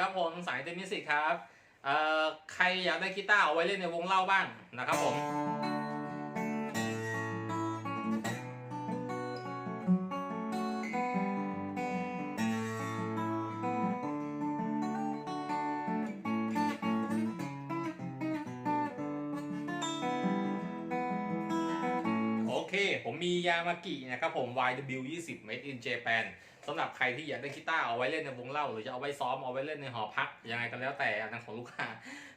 ครับผมสายเทนนิสิกครับใครอยากได้กีตาร์เอาไว้เล่นในวงเล่าบ้างนะครับผม เค ผมมียามากินะครับผม YW20 Made in Japan สำหรับใครที่อยากได้กีตาร์เอาไว้เล่นในวงเล่า หรือจะเอาไว้ซ้อมเอาไว้เล่นในหอพัก ยังไงก็แล้วแต่อันนั้นของลูกค้า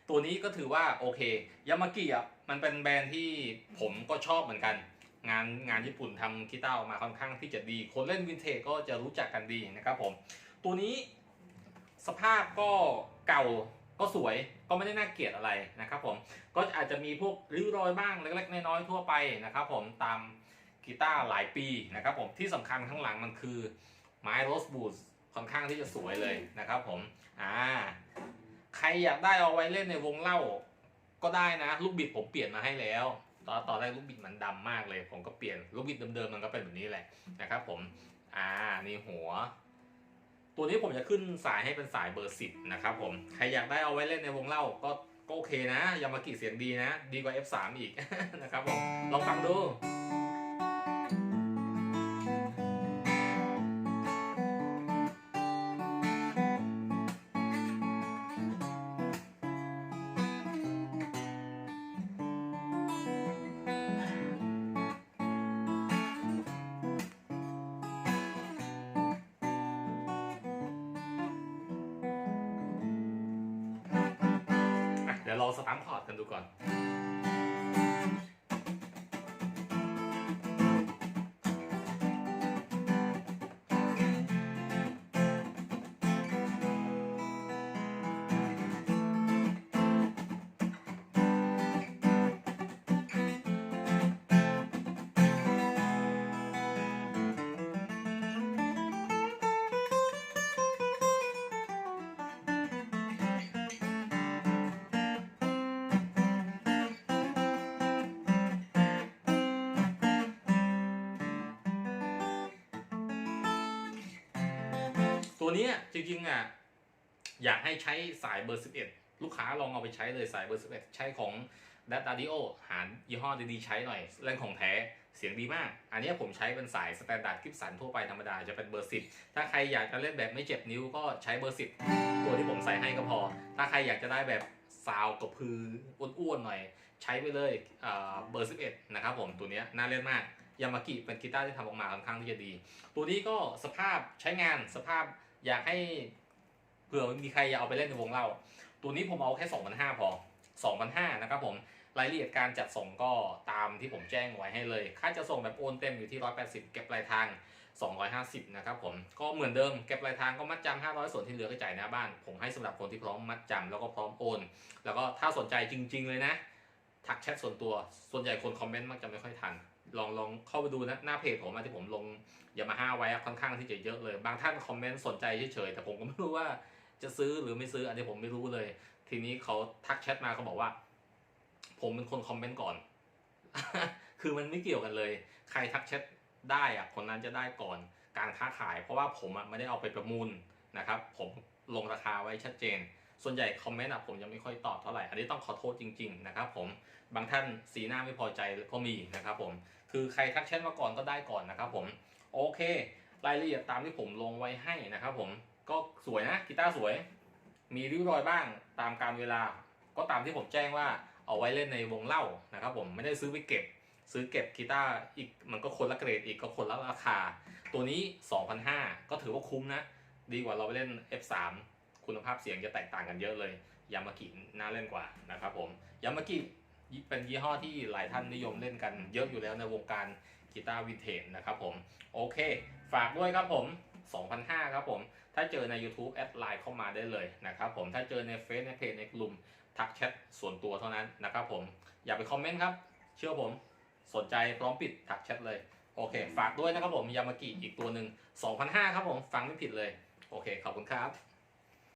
ตัวนี้ก็ถือว่าโอเค ยามากิอะมันเป็นแบรนด์ที่ผมก็ชอบเหมือนกัน งานงานญี่ปุ่นทำกีตาร์ออกมาค่อนข้างที่จะดี คนเล่นวินเทจก็จะรู้จักกันดีนะครับผม ตัวนี้สภาพก็เก่า ก็สวยก็ไม่ได้น่าเกลียดอะไรนะครับผมก็อาจจะมีพวกริ้วรอยบ้างเล็กๆน้อยๆทั่วไปนะครับผมตามกีตาร์หลายปีนะครับผมที่สำคัญข้างหลังมันคือไม้โรสบูสค่อนข้างที่จะสวยเลยนะครับผมอ่าใครอยากได้เอาไว้เล่นในวงเล่าก็ได้นะ ลูกบิดผมเปลี่ยนมาให้แล้วตอนตอนแรกลูกบิดมันดำมากเลย ผมก็เปลี่ยนลูกบิดเดิมๆมันก็เป็นแบบนี้แหละนะครับผมอ่านี่หัว ตัวนี้ผมจะขึ้นสายให้เป็นสายเบอร์สิบนะครับผม ใครอยากได้เอาไว้เล่นในวงเล่าก็ก็โอเคนะ ยามากิเสียงดีนะ ดีกว่า F3 อีกนะครับผม ลองฟังดู สตาร์ทคอร์ดกันดูก่อน ตัวนี้จริงๆอะอยากให้ใช้สายเบอร์ 11 ลูกค้าลองเอาไปใช้เลยสายเบอร์ 11 ใช้ของ d a t a d i o หายี่ห้อดีๆใช้หน่อยเรื่องของแท้เสียงดีมาก อันนี้ผมใช้เป็นสายสแตนดาร์ดกิฟสันทั่วไปธรรมดาจะเป็นเบอร์ 10 ถ้าใครอยากจะเล่นแบบไม่เจ็บนิ้วก็ใช้เบอร์ 10 ตัวที่ผมใส่ให้ก็พอ ถ้าใครอยากจะได้แบบซาวกระพืออ้วนๆหน่อย ใช้ไปเลยเอ่อเบอร์ 11 นะครับผมตัวนี้น่าเล่นมากยามากิเป็นกีตาร์ที่ทำออกมาค่อนข้างที่จะดี ตัวนี้ก็สภาพใช้งานสภาพ อยากให้เผื่อมีใครอยากเอาไปเล่นในวงเล่า ตัวนี้ผมเอาแค่2,500พอ2,500นห้านะครับผมรายละเอียดการจัดส่งก็ตามที่ผมแจ้งไว้ให้เลย ค่าจะส่งแบบโอนเต็มอยู่ที่ 180 เก็บปลายทาง 250 นะครับผม ก็เหมือนเดิมเก็บปลายทางก็มัดจำ500 ส่วนที่เหลือก็จ่ายหน้าบ้าน ผมให้สำหรับคนที่พร้อมมัดจำแล้วก็พร้อมโอน แล้วก็ถ้าสนใจจริง ๆ เลยนะ ทักแชทส่วนตัว ส่วนใหญ่คนคอมเมนต์มักจะไม่ค่อยทัน ลองลองเข้าไปดูนะหน้าเพจผมอะที่ผมลงยามาฮ่าไว้ค่อนข้างที่จะเยอะเลย บางท่านคอมเมนต์สนใจเฉยๆแต่ผมก็ไม่รู้ว่าจะซื้อหรือไม่ซื้ออันนี้ผมไม่รู้เลย ทีนี้เขาทักแชทมาเขาบอกว่า ผมเป็นคนคอมเมนต์ก่อน คือมันไม่เกี่ยวกันเลย ใครทักแชทได้อะคนนั้นจะได้ก่อนการค้าขาย เพราะว่าผมอะไม่ได้เอาไปประมูลนะครับ ผมลงราคาไว้ชัดเจน ส่วนใหญ่คอมเมนต์อะผมยังไม่ค่อยตอบเท่าไหร่ อันนี้ต้องขอโทษจริงๆนะครับผม บางท่านสีหน้าไม่พอใจก็มีนะครับผม คือใครทักแชทมาก่อนก็ได้ก่อนนะครับผม โอเค รายละเอียดตามที่ผมลงไว้ให้นะครับผม ก็สวยนะกีตาร์สวย มีริ้วรอยบ้างตามการเวลา ก็ตามที่ผมแจ้งว่าเอาไว้เล่นในวงเล่านะครับผม ไม่ได้ซื้อไปเก็บ ซื้อเก็บกีตาร์อีกมันก็คนละเกรดอีกก็คนละราคา ตัวนี้ 2,500 ก็ถือว่าคุ้มนะ ดีกว่าเราไปเล่น F3 คุณภาพเสียงจะแตกต่างกันเยอะเลยยามากิน่าเล่นกว่านะครับผมยามากิเป็นยี่ห้อที่หลายท่านนิยมเล่นกันเยอะอยู่แล้วในวงการกีตาร์วินเทจนะครับผม โอเค ฝากด้วยครับผม2,500ครับผม ถ้าเจอใน YouTube แอดไลน์เข้ามาได้เลยนะครับผม ถ้าเจอในเฟซในเพจในกลุ่มทักแชทส่วนตัวเท่านั้นนะครับผม อย่าไปคอมเมนต์ครับ เชื่อผม สนใจพร้อมปิดทักแชทเลย โอเค ฝากด้วยนะครับผม ยามากิอีกตัวหนึ่ง2,500ครับผม ฟังไม่ผิดเลย โอเค ขอบคุณครับ